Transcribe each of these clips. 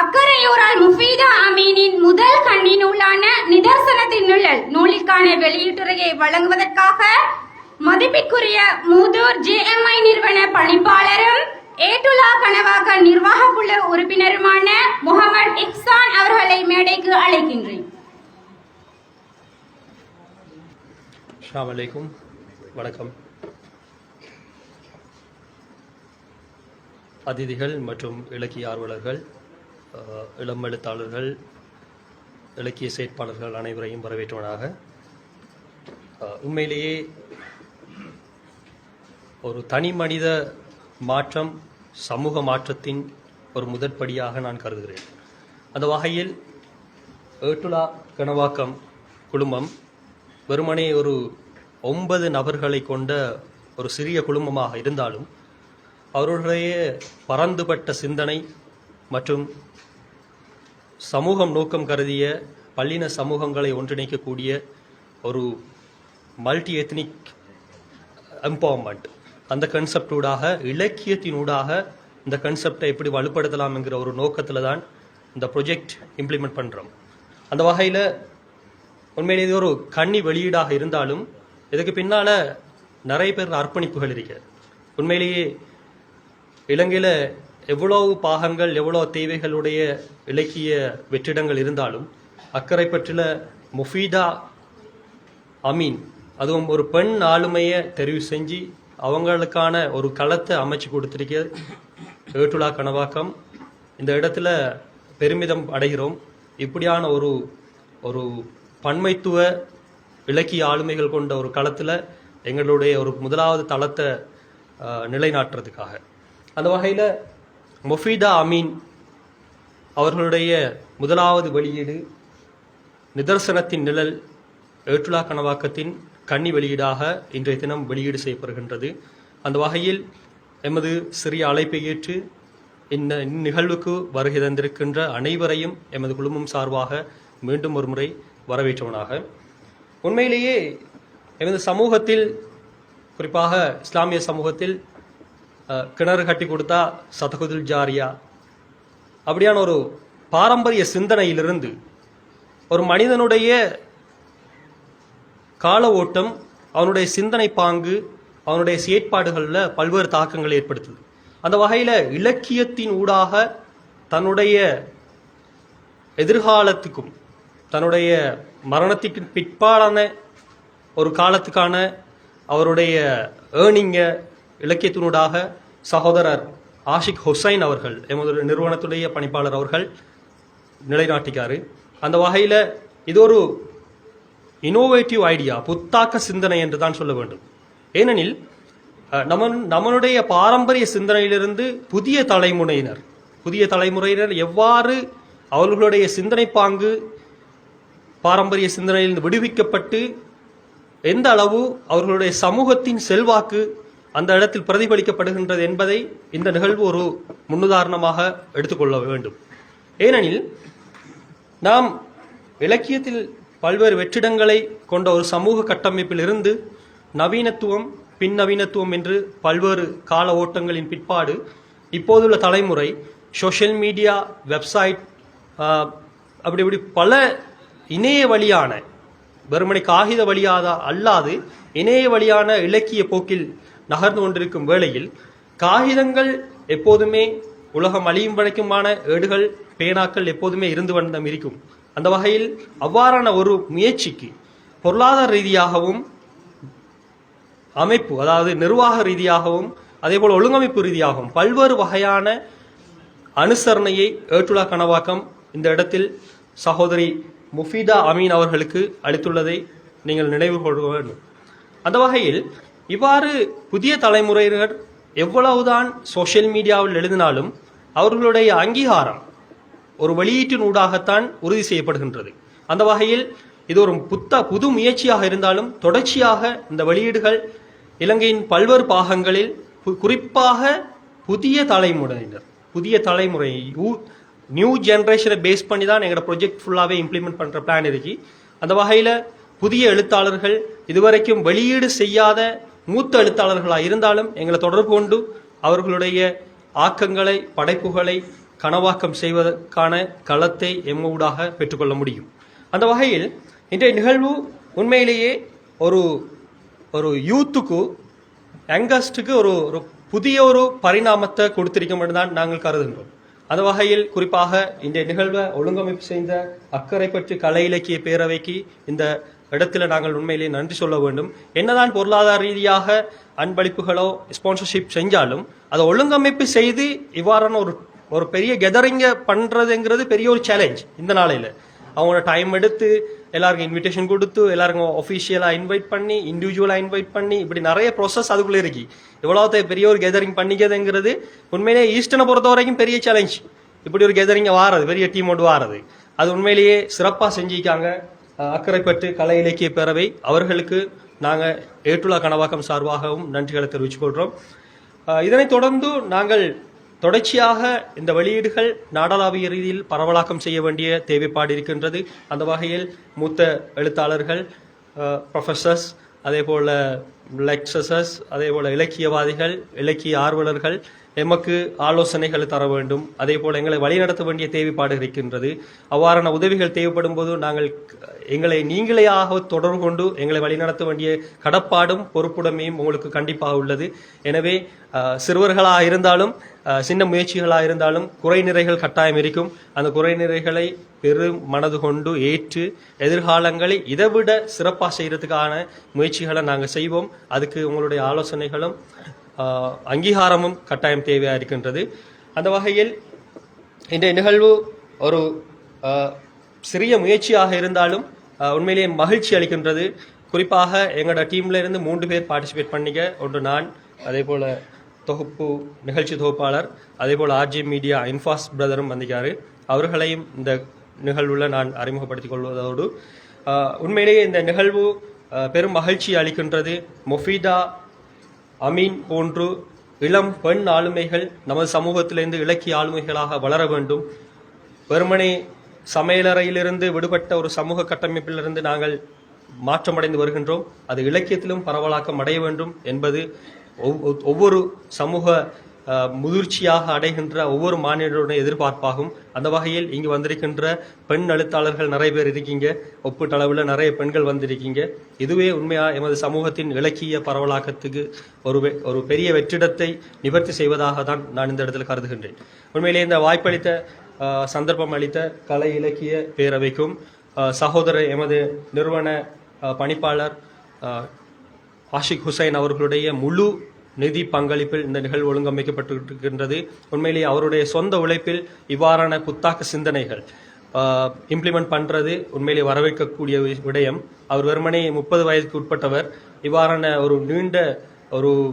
அக்கரையூரால் முஃபீதா அமீனின் முதல் கண்ணினூலான நிதர்சனத்தின் நிழல் நூலிற்கான வெளியீட்டுரையை வழங்குவதற்காக மதிப்பிற்குரிய மூதூர் ஜேஎம்ஐ நிறுவன பணிப்பாளரும் ஏட்டுலா கனவாக நிர்வாக குழு உறுப்பினருமான முகமது இக்சான் அவர்களை மேடைக்கு அழைக்கின்றேன். அலைக்கும். வணக்கம். அதிதிகள் மற்றும் இலக்கிய ஆர்வலர்கள் இளம் எழுத்தாளர்கள் இலக்கிய செயற்பாளர்கள் அனைவரையும் வரவேற்றவனாக. உண்மையிலேயே ஒரு தனி மனித மாற்றம் சமூக மாற்றத்தின் ஒரு முதற்படியாக நான் கருதுகிறேன். அந்த வகையில் ஏட்டுலா கனவாக்கம் குழுமம் வெறுமனே ஒரு ஒன்பது நபர்களை கொண்ட ஒரு சிறிய குழுமமாக இருந்தாலும் அவர்களுடைய பரந்துபட்ட சிந்தனை மற்றும் சமூகம் நோக்கம் கருதிய பல்லின சமூகங்களை ஒன்றிணைக்கக்கூடிய ஒரு மல்டி எத்னிக் எம்பவர்மெண்ட் அந்த கன்செப்டூடாக இலக்கியத்தினூடாக இந்த கன்செப்டை எப்படி வலுப்படுத்தலாம் என்கிற ஒரு நோக்கத்தில் தான் இந்த ப்ரொஜெக்ட் இம்ப்ளிமெண்ட் பண்ணுறோம் அந்த வகையில் உண்மையிலே இது ஒரு கன்னி வெளியீடாக இருந்தாலும் இதுக்கு பின்னால் நிறைய பேர் அர்ப்பணிப்புகள் இருக்கு. உண்மையிலேயே இலங்கையில் எவ்வளவு பாகங்கள் எவ்வளோ தேவைகளுடைய இலக்கிய வெற்றிடங்கள் இருந்தாலும் அக்கறை பற்றில முஃபீதா அமீன் அதுவும் ஒரு பெண் ஆளுமையை தெரிவு செஞ்சு அவங்களுக்கான ஒரு களத்தை அமைச்சு கொடுத்துருக்க ஏட்டுலா கனவாக்கம். இந்த இடத்துல பெருமிதம் அடைகிறோம். இப்படியான ஒரு ஒரு பன்மைத்துவ இலக்கிய ஆளுமைகள் கொண்ட ஒரு களத்தில் எங்களுடைய ஒரு முதலாவது தளத்தை நிலைநாட்டுறதுக்காக. அந்த வகையில் முஃபீதா அமீன் அவர்களுடைய முதலாவது வெளியீடு நிதர்சனத்தின் நிழல் ஏற்றுலா கனவாக்கத்தின் கன்னி வெளியீடாக இன்றைய தினம் வெளியீடு செய்யப்படுகின்றது. அந்த வகையில் எமது சிறிய அழைப்பை ஏற்று இந்த இந்நிகழ்வுக்கு வருகை தந்திருக்கின்ற அனைவரையும் எமது குழுமம் சார்பாக மீண்டும் ஒரு முறை வரவேற்றவனாக. உண்மையிலேயே எமது சமூகத்தில் குறிப்பாக இஸ்லாமிய சமூகத்தில் கிணறு கட்டி கொடுத்தா சதகுதில் ஜாரியா? அப்படியான ஒரு பாரம்பரிய சிந்தனையிலிருந்து ஒரு மனிதனுடைய கால ஓட்டம் அவனுடைய சிந்தனை பாங்கு அவனுடைய செயற்பாடுகளில் பல்வேறு தாக்கங்களை ஏற்படுத்துது. அந்த வகையில் இலக்கியத்தின் ஊடாக தன்னுடைய எதிர்காலத்துக்கும் தன்னுடைய மரணத்திற்கு பிற்பாடான ஒரு காலத்துக்கான அவருடைய ஏர்னிங்கை இலக்கியத்தினூடாக சகோதரர் ஆஷிக் ஹுசைன் அவர்கள் எமது நிறுவனத்துடைய பணிப்பாளர் அவர்கள் நிலைநாட்டிக்காரு. அந்த வகையில் இது ஒரு இனோவேட்டிவ் ஐடியா புத்தாக்க சிந்தனை என்று தான் சொல்ல வேண்டும். ஏனெனில் நம்ம நம்மளுடைய பாரம்பரிய சிந்தனையிலிருந்து புதிய தலைமுறையினர் புதிய தலைமுறையினர் எவ்வாறு அவர்களுடைய சிந்தனை பாங்கு பாரம்பரிய சிந்தனையிலிருந்து விடுவிக்கப்பட்டு எந்த அளவு அவர்களுடைய சமூகத்தின் செல்வாக்கு அந்த இடத்தில் பிரதிபலிக்கப்படுகின்றது என்பதை இந்த நிகழ்வு ஒரு முன்னுதாரணமாக எடுத்துக்கொள்ள வேண்டும். ஏனெனில் நாம் இலக்கியத்தில் பல்வேறு வெற்றிடங்களை கொண்ட ஒரு சமூக கட்டமைப்பில் இருந்து நவீனத்துவம் பின்னவீனத்துவம் என்று பல்வேறு கால ஓட்டங்களின் பிற்பாடு இப்போதுள்ள தலைமுறை சோஷியல் மீடியா வெப்சைட் அப்படி இப்படி பல இணைய வழியான வெறுமனை காகித வழியாக அல்லாது இணைய வழியான இலக்கிய போக்கில் நகர்ந்து கொண்டிருக்கும் வேளையில் காகிதங்கள் எப்போதுமே உலகம் அழியும் வரைக்குமான ஏடுகள் பேனாக்கள் எப்போதுமே இருந்து வந்தம் இருக்கும் அந்த வகையில் அவ்வாறான ஒரு முயற்சிக்கு பொருளாதார ரீதியாகவும் அமைப்பு அதாவது நிர்வாக ரீதியாகவும் அதேபோல் ஒழுங்கமைப்பு ரீதியாகவும் பல்வேறு வகையான அனுசரணையை ஏற்றுலா கனவாக்கம் இந்த இடத்தில் சகோதரி முஃபிதா அமீன் அவர்களுக்கு அளித்துள்ளதை நீங்கள் நினைவு கொள்ள வேண்டும். அந்த வகையில் இவ்வாறு புதிய தலைமுறையினர் எவ்வளவுதான் சோஷியல் மீடியாவில் எழுதினாலும் அவர்களுடைய அங்கீகாரம் ஒரு வெளியீட்டின் ஊடாகத்தான் உறுதி செய்யப்படுகின்றது. அந்த வகையில் இது ஒரு புத்த புது முயற்சியாக இருந்தாலும் தொடர்ச்சியாக இந்த வெளியீடுகள் இலங்கையின் பல்வேறு பாகங்களில் கு- குறிப்பாக புதிய தலைமுறையினர் புதிய தலைமுறை நியூ ஜென்ரேஷனை பேஸ் பண்ணி தான் எங்களோட ப்ரொஜெக்ட் ஃபுல்லாகவே இம்ப்ளிமெண்ட் பண்ணுற பிளான் இருக்கு. அந்த வகையில் புதிய எழுத்தாளர்கள் இதுவரைக்கும் வெளியீடு செய்யாத மூத்த எழுத்தாளர்களாக இருந்தாலும் எங்களை தொடர்பு கொண்டு அவர்களுடைய ஆக்கங்களை படைப்புகளை கனவாக்கம் செய்வதற்கான களத்தை எம்மூடாக பெற்றுக்கொள்ள முடியும். அந்த வகையில் இன்றைய நிகழ்வு உண்மையிலேயே ஒரு ஒரு யூத்துக்கு யங்கஸ்டுக்கு ஒரு ஒரு புதிய ஒரு பரிணாமத்தை கொடுத்திருக்கும் என்று தான் நாங்கள் கருதுகின்றோம். அந்த வகையில் குறிப்பாக இன்றைய நிகழ்வை ஒழுங்கமைப்பு செய்த அக்கறை பற்றி கலை இலக்கிய பேரவைக்கு இந்த இடத்துல நாங்கள் உண்மையிலேயே நன்றி சொல்ல வேண்டும். என்னதான் பொருளாதார ரீதியாக அன்பளிப்புகளோ ஸ்பான்சர்ஷிப் செஞ்சாலும் அதை ஒழுங்கமைப்பு செய்து இவ்வாறான ஒரு ஒரு பெரிய கெதரிங்கை பண்ணுறதுங்கிறது பெரிய ஒரு சேலஞ்ச் இந்த நாளையில். அவங்களோட டைம் எடுத்து எல்லாருக்கும் இன்விடேஷன் கொடுத்து எல்லாருக்கும் ஒஃபிஷியலாக இன்வைட் பண்ணி இண்டிவிஜுவலாக இன்வைட் பண்ணி இப்படி நிறைய ப்ராசஸ் அதுக்குள்ளே இருக்கு இவ்வளோத்த பெரிய ஒரு கேதரிங் பண்ணிக்கிறதுங்கிறது உண்மையிலேயே ஈஸ்டனை பொறுத்த வரைக்கும் பெரிய சேலஞ்ச் இப்படி ஒரு கேதரிங்கை வாரது பெரிய டீமோடு வாரது. அது உண்மையிலேயே சிறப்பாக செஞ்சிருக்காங்க. அக்கறைப்பட்டு கலை இலக்கிய பேரவை அவர்களுக்கு நாங்கள் ஏற்றுலா கனவாக்கம் சார்பாகவும் நன்றிகளை தெரிவித்துக் கொள்கிறோம் இதனைத் தொடர்ந்து நாங்கள் தொடர்ச்சியாக இந்த வெளியீடுகள் நாடளாவிய ரீதியில் பரவலாக்கம் செய்ய வேண்டிய தேவைப்பாடு இருக்கின்றது. அந்த வகையில் மூத்த எழுத்தாளர்கள் ப்ரொஃபஸர்ஸ் அதே போல் லெக்சஸஸ் அதே போல் இலக்கியவாதிகள் இலக்கிய ஆர்வலர்கள் எமக்கு ஆலோசனைகள் தர வேண்டும். அதே போல் எங்களை வழிநடத்த வேண்டிய தேவைப்பாடு இருக்கின்றது. அவ்வாறான உதவிகள் தேவைப்படும் போது நாங்கள் எங்களை நீங்களையாக தொடர்பு கொண்டு எங்களை வழிநடத்த வேண்டிய கடப்பாடும் பொறுப்புடைமையும் உங்களுக்கு கண்டிப்பாக உள்ளது. எனவே சிறுவர்களாக இருந்தாலும் சின்ன முயற்சிகளாக இருந்தாலும் குறைநிறைகள் கட்டாயம் இருக்கும். அந்த குறைநிறைகளை பெரும் மனது கொண்டு ஏற்று எதிர்காலங்களை இதைவிட சிறப்பாக செய்கிறதுக்கான முயற்சிகளை நாங்கள் செய்வோம். அதுக்கு உங்களுடைய ஆலோசனைகளும் அங்கீகாரமும் கட்டாயம் தேவையாக இருக்கின்றது அந்த வகையில் இந்த நிகழ்வு ஒரு சிறிய முயற்சியாக இருந்தாலும் உண்மையிலேயே மகிழ்ச்சி அளிக்கின்றது. குறிப்பாக எங்களோட டீம்ல இருந்து மூன்று பேர் பார்ட்டிசிபேட் பண்ணிக்க ஒன்று நான் அதே போல் தொகுப்பு நிகழ்ச்சி தொகுப்பாளர் அதே போல் ஆர்ஜி மீடியா இன்ஃபாஸ் பிரதரும் வந்திருக்காரு. அவர்களையும் இந்த நிகழ்வுல நான் அறிமுகப்படுத்திக் கொள்வதோடு உண்மையிலேயே இந்த நிகழ்வு பெரும் மகிழ்ச்சி அளிக்கின்றது. மொஃபீதா அமீன் போன்று இளம் பெண் ஆளுமைகள் நமது சமூகத்திலிருந்து இலக்கிய ஆளுமைகளாக வளர வேண்டும். வெறுமனே சமையலறையிலிருந்து விடுபட்ட ஒரு சமூக கட்டமைப்பிலிருந்து நாங்கள் மாற்றமடைந்து வருகின்றோம். அது இலக்கியத்திலும் பரவலாக்கம் அடைய வேண்டும் என்பது ஒவ்வொரு சமூக முதிர்ச்சியாக அடைகின்ற ஒவ்வொரு மாநிலருடைய எதிர்பார்ப்பாகும். அந்த வகையில் இங்கு வந்திருக்கின்ற பெண் எழுத்தாளர்கள் நிறைய பேர் இருக்கீங்க. ஒப்பீட்டளவில் நிறைய பெண்கள் வந்திருக்கீங்க. இதுவே உண்மையாக எமது சமூகத்தின் இலக்கிய பரவலாக்கத்துக்கு ஒரு வெ- ஒரு பெரிய வெற்றிடத்தை நிவர்த்தி செய்வதாக தான் நான் இந்த இடத்தில் கருதுகின்றேன். உண்மையிலே இந்த வாய்ப்பளித்த சந்தர்ப்பம் அளித்த கலை இலக்கிய பேரவைக்கும் சகோதரர் எமது நிறுவன பணிப்பாளர் ஆஷிக் ஹுசைன் அவர்களுடைய முழு நிதி பங்களிப்பில் இந்த நிகழ்வு ஒழுங்கமைக்கப்பட்டிருக்கின்றது. உண்மையிலேயே அவருடைய சொந்த உழைப்பில் இவ்வாறான புத்தாக்க சிந்தனைகள் இம்ப்ளிமெண்ட் பண்ணுறது உண்மையிலே வரவேற்கக்கூடிய வி- விடயம். அவர் வெறுமனே முப்பது வயதுக்கு உட்பட்டவர் இவ்வாறான ஒரு நீண்ட ஒரு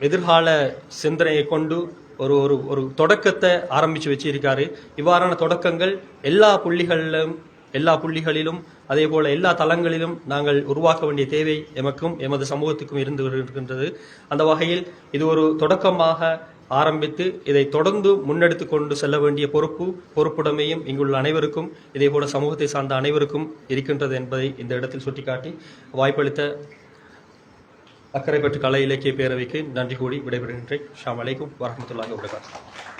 எதிர்கால சிந்தனையை கொண்டு ஒரு ஒரு ஒரு தொடக்கத்தை ஆரம்பித்து வச்சிருக்காரு. இவ்வாறான தொடக்கங்கள் எல்லா புள்ளிகளிலும் எல்லா புள்ளிகளிலும் அதே போல எல்லா தளங்களிலும் நாங்கள் உருவாக்க வேண்டிய தேவை எமக்கும் எமது சமூகத்துக்கும் இருந்து வருகின்றது அந்த வகையில் இது ஒரு தொடக்கமாக ஆரம்பித்து இதை தொடர்ந்து முன்னெடுத்து கொண்டு செல்ல வேண்டிய பொறுப்பு பொறுப்புடைமையும் இங்குள்ள அனைவருக்கும் இதே போல சமூகத்தை சார்ந்த அனைவருக்கும் இருக்கின்றது என்பதை இந்த இடத்தில் சுட்டிக்காட்டி வாய்ப்பளித்த அக்கறைப்பட்டு கலை இலக்கிய பேரவைக்கு நன்றி கூடி விடைபெறுகின்றேன். ஷாம் அலைக்கும் வரமத்துல்லாஹி வபரகாத்துஹு.